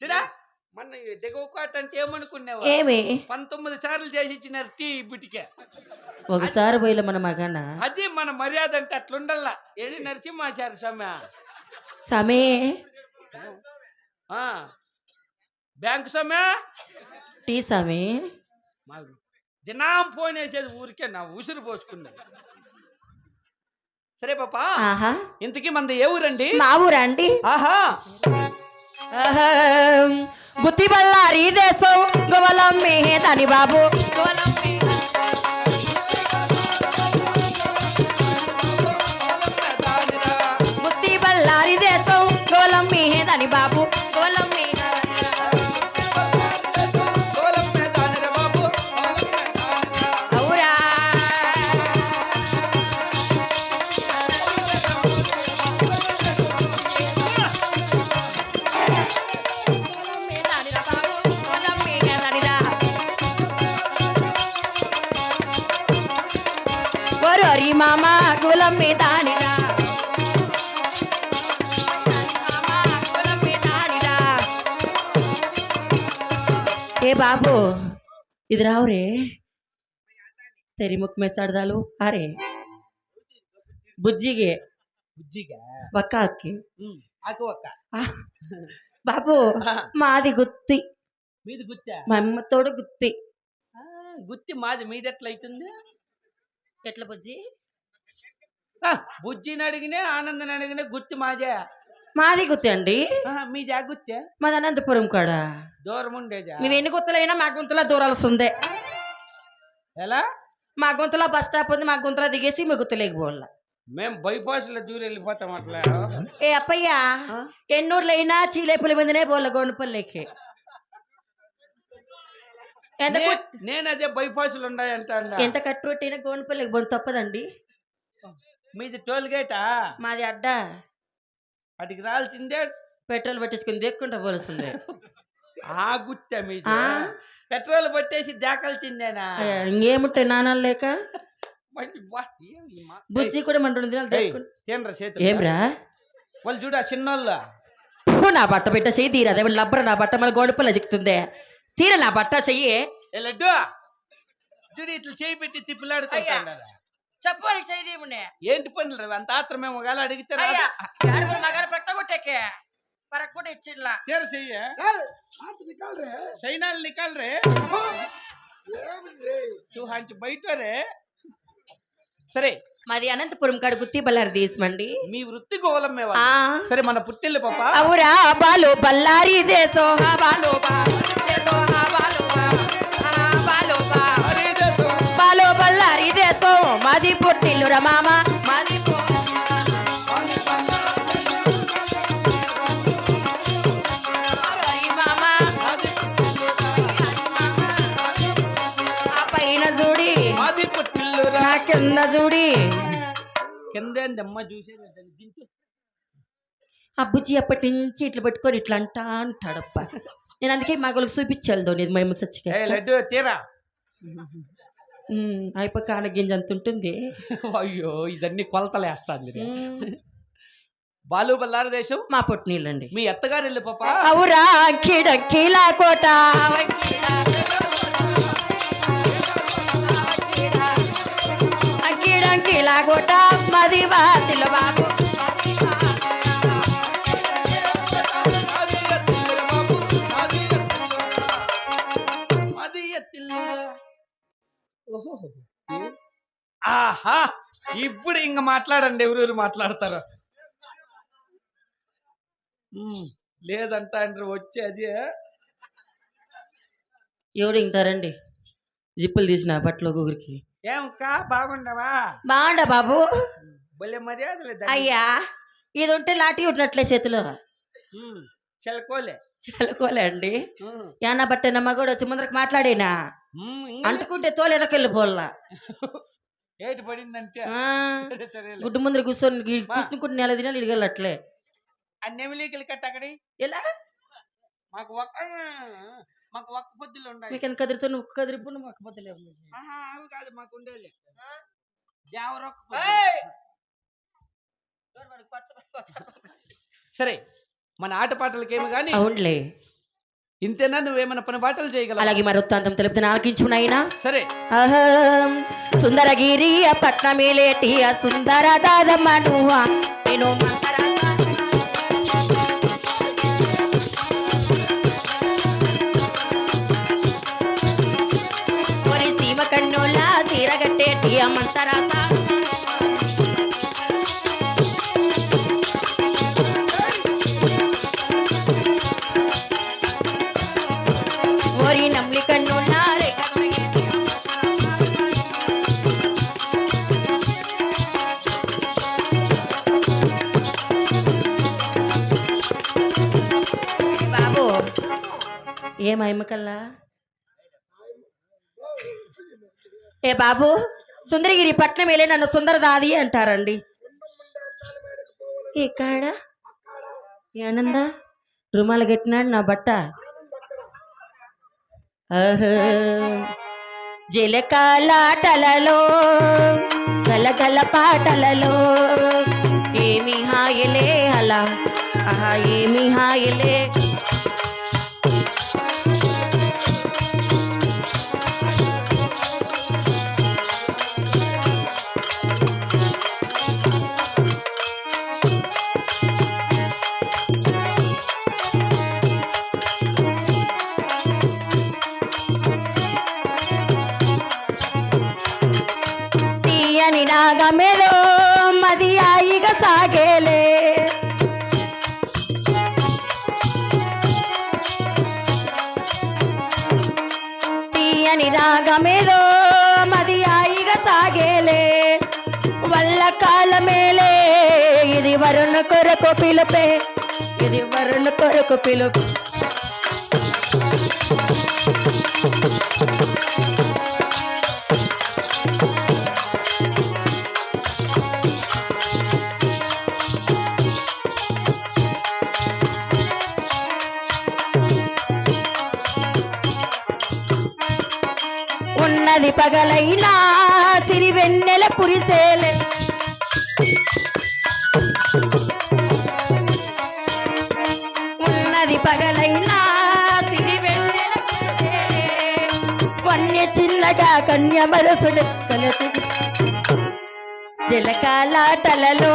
చూడా? మన దిగువ కోట అంటే ఏమనుకున్నావా ఏమి? పంతొమ్మిది సార్లు చేసి ఇచ్చినారు టీ బిటికే ఒకసారి పోయిల మన మగన అది మన మర్యాద అంటే అట్లుండల్లా. ఏది నరసింహాచార్య స్వామి? సమే ఆ. బ్యాంకు సమయ టీ సమే దినాం ఫోన్ వేసేది ఊరికే నా ఉసురు పోసుకున్నది సరే పాపా ఆహా. ఇంతకీ మంది ఏ ఊరండి? మా ఊరా అండి? ఆహా. అహం. గుత్తి బళ్ళారి దేశం గోవలం దాని బాబు గోవలం మామ గులం దానిరా ఏ బాబు ఇది రావురే? తెరి ముక్ మెసాడదాలు అరే బుజ్జిగే. బుజ్జిగా? ఒక్క అక్కి. ఆకు ఒక్క బాబు మాది గుత్తి. మీది గుత్తా? మా అమ్మ తోడు గుత్తి. గుత్తి మాది మీది ఎట్లా అవుతుంది ఎట్లా బుజ్జి? బుజ్జిని అడిగినే ఆనందని అడిగినే గుత్తి మాదే. మాది గుత్తి అండి? ఆ, మీది ఆ గుత్తే? మాది అనంతపురం కాడ? దూరం ఉండేదా? నువ్వు ఎన్ని గుత్తలైనా మా గుంతలో దూరాల్సిందే ఎలా? మా గుంతలో బస్ స్టాప్ ఉంది మా గుంతలో దిగేసి మీ గుత్తలేకి పోవాల. మేము బైపాస్లో దూరం వెళ్ళిపోతాం అట్లా. ఏ అప్పయ్యా? ఎన్నూర్లైనా చీలేపుల మీదనే పోలే గోనుపల్లికి. ఎంత నేను అదే బైపాస్లో ఉన్నాయంట ఎంత కట్టు పెట్టినా గోనుపల్లికి పోను తప్పదండి. మీది టోల్ గేటా? మాది అడ్డ. వాటికి రాల్సిందే పెట్రోల్ పట్టించుకుని దెక్కుంటా పోలుస్తుంది ఆ గుత్త మీది. ఆ? పెట్రోల్ పట్టేసి దాకాల్సిందేనా? ఇంకేముంటాయి నాణాలు లేక? బుజ్జి కూడా మంటుంది ఏమ్రా? వాళ్ళు చూడ చిన్నోళ్ళు. ఫు, నా బట్ట పెట్ట చెయ్యి తీరా. అదే లబ్బర నా బట్ట? మళ్ళీ గోడపల్లి దిక్కుతుంది. తీర నా బట్ట చెయ్యి. లడ్డు? చూడు ఇట్లా చేయి పెట్టి తిప్పులాడుతుంటారా చెప్పు చెయ్యి తీయమనే ఏంటి పనులు రా? అంత ఆత్రం మేము ఒకవేళ అడిగితే రాదు. మగారు పెట్టగొట్టేకే పరకు కూడా ఇచ్చిట్లా తీర చెయ్యి. సైనాలు నికాల్ రే హంచి బయట రే సరే. మాది అనంతపురం కాడ గుత్తి బల్లారి తీసమండి మీ వృత్తి గోళమే ఆ. సరే మన పుట్టిల్లు పాప. అవురా బాలు బల్లారి దేశో. హా బాలు బా. దేశో మామ? మాది చూడి కింద చూసేది దించు. బుజ్జి అప్పటి నుంచి ఇట్లా పట్టుకొని ఇట్లా అంటా అంటాడప్ప. నేను అందుకే మగలకు చూపించాలి ధోని మేము సచ్చిగా లడ్డు తీరా? అయిపో కాన గింజ అంత ఉంటుంది. అయ్యో ఇదన్నీ కొలతలేస్తాంది బాలు బల్లారు దేశం? మా పొట్టినీళ్ళండి మీ అత్తగారు ఇల్లు పాప? అవురా కిడకీలా కోట. అక్కిడంకిలా కోట. మది బాబు ఇంక మాట్లాడండి ఎవరెవరు మాట్లాడతారు. లేదంట అంటారు వచ్చి అది ఎవడు ఇంటారండి? జిప్పులు తీసిన బట్టలు గురికి ఏమక్క బాగుండవా? బాగుండా బాబు. భలే మర్యాద లేదా అయ్యా ఇది ఉంటే లాటి ఉన్నట్లే చేతిలో. చెలకోలే. చదువుకోలే అండి. యానా బట్టే మగోడు వచ్చి ముందరకు మాట్లాడేనా? అంటుకుంటే తోలు ఎరకెళ్ళి పోల్లా. ఏటి పడిందంటే? గుడ్డు ముందర కూర్చొని కూర్చుని నెల దినాలు ఇడగలట్లే ఆ నెమిలీకలు కట్టకడి ఎలా? మాకు ఒక్క మాకు ఒక్క పొద్దులు ఉండాలి. మీకు కదిరితో నువ్వు కదిరిపు నువ్వు ఒక్కపోతలేవు ఆహా, అవి కాదు మాకు ఉండేది జావరొక్క ఏయ్! సరే మన ఆటపాటలకేమి కానీ అవునులే. ఇంతేనా? నువ్వేమైనా పని బాటలు చేయగలవా? అలాగే మరి వృత్తాంతం తెలుపుతున్న ఆలకించు నాయనా. సరే. అహం సుందరగిరి పట్నమేలేటి సుందర నేను ఒరి సీమ కన్నుల తీరగట్టేటి ఆ ఏం అమ్మకల్లా ఏ బాబు సుందరగిరి పట్నం వెళ్ళి నన్ను సుందరదాది అంటారండి. ఇక్కడ ఏనందా రుమాలు కట్టినాడు నా బట్ట. ఆహా. జిలకాలాటలలో గలగల పాటలలో ఏమి హాయలే అలా. ఆహా ఏమి హాయలే తీయని రాగమేదో మది ఆయిగా సాగేలే. వల్ల కాలమేలే. ఇది వరుణ కొరకు పిలుపే. ఇది వరుణ కొరకు పిలుపు. ఉన్నది పగలైనా సిరి వెన్నెల కురిసేలే. ఉన్నది పగలైనా సిరి వెన్నెల కురిసేలే. వన్య చిన్నగా కన్య మనసులు జలకాలాటలలో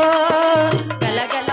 గలగల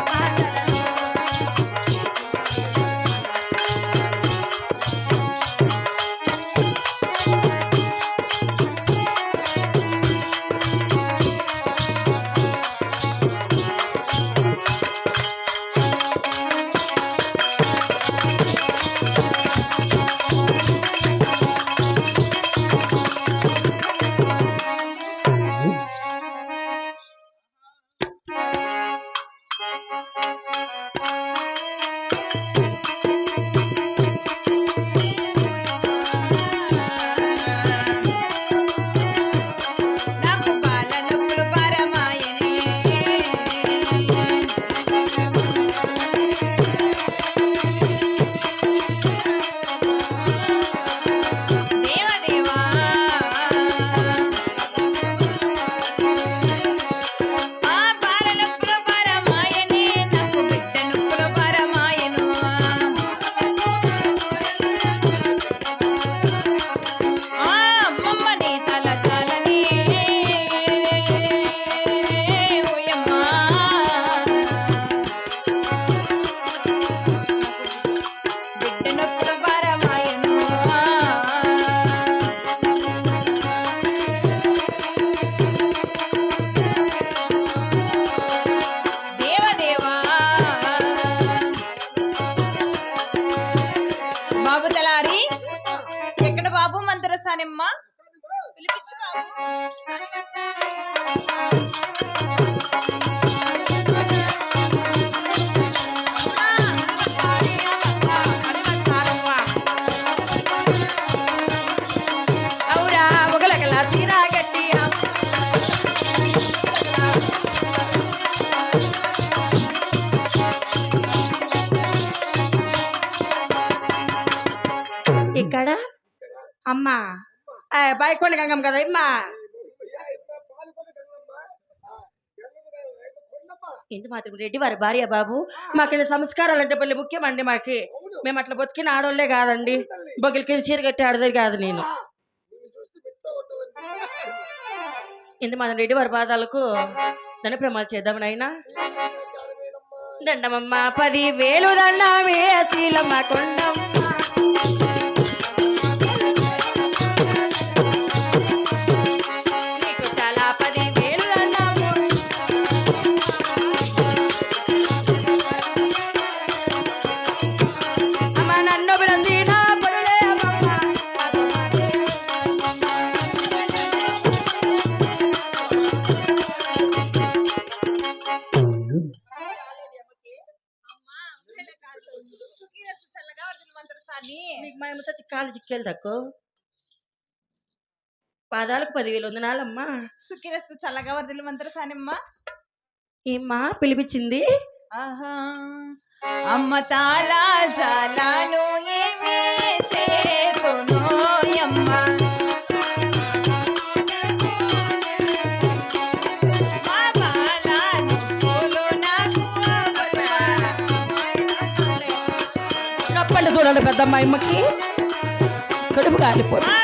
బైకొండ గంగమ్మ కదా అమ్మా ఇంత మాత్రం రెడ్డి వారి భార్య బాబు? మాకు సంస్కారాలు అంటే పల్లె ముఖ్యమండి మాకి. మేము అట్లా బతికిన ఆడోళ్ళే కాదండి. బొగిలికి చీర కట్టి ఆడదే కాదు నేను. ఇంత మాత్రం రెడ్డి వారి బాధాలకు ధన ప్రమాలు చేద్దాం నాయనా? దండమమ్మ పది వేలు దండమే శీలమ్మ కొండం. మీకు మా అమ్మ సచ్చి కాలు చిక్కేది తక్కువ పాదాలకు పదివేలు వందనాలమ్మా సుఖిరస్తు చల్లగా వరదలు మంత్ర సానిమ్మ. ఏమ్మా పిలిపించింది? ఆహా అమ్మ తాళా చూడండి పెద్దమ్మ అమ్మకి కడుపు కాలిపోతుంది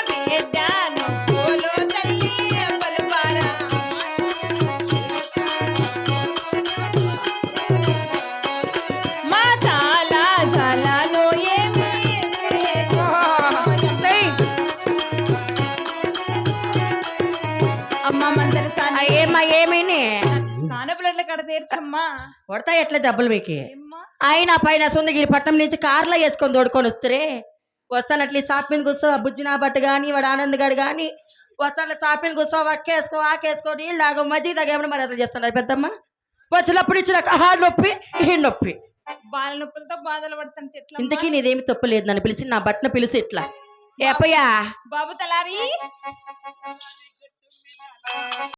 ఏమి ఏమీని? కానపులట్ల కడ తీర్చమ్మా. కొడతా ఎట్లా దెబ్బలు మీకు. ఆయన పైన సుందగిరి పట్టణం నుంచి కార్లో వేసుకొని తోడుకొని వస్తే వస్తానట్లు సాపిన కూర్చో బుజ్జి నా బట్ట కానీ వాడు ఆనంద్ గడు కానీ వస్తాను సాపిన కూర్చో అక్కేసుకో ఆకేసుకో నీళ్ళు తాగు మధ్య తాగేమని మరి అట్లా చేస్తున్నారు పెద్దమ్మ వచ్చినప్పుడు ఇచ్చిన ఆ నొప్పి ఈ నొప్పి. బాల నొప్పులతో బాధలు ఎట్లా ఇంతకీ నీదేమి తప్పలేదు నన్ను పిలిచి నా బట్టను పిలిచి ఇట్లా. ఏపయ్యా బాబు తలారి?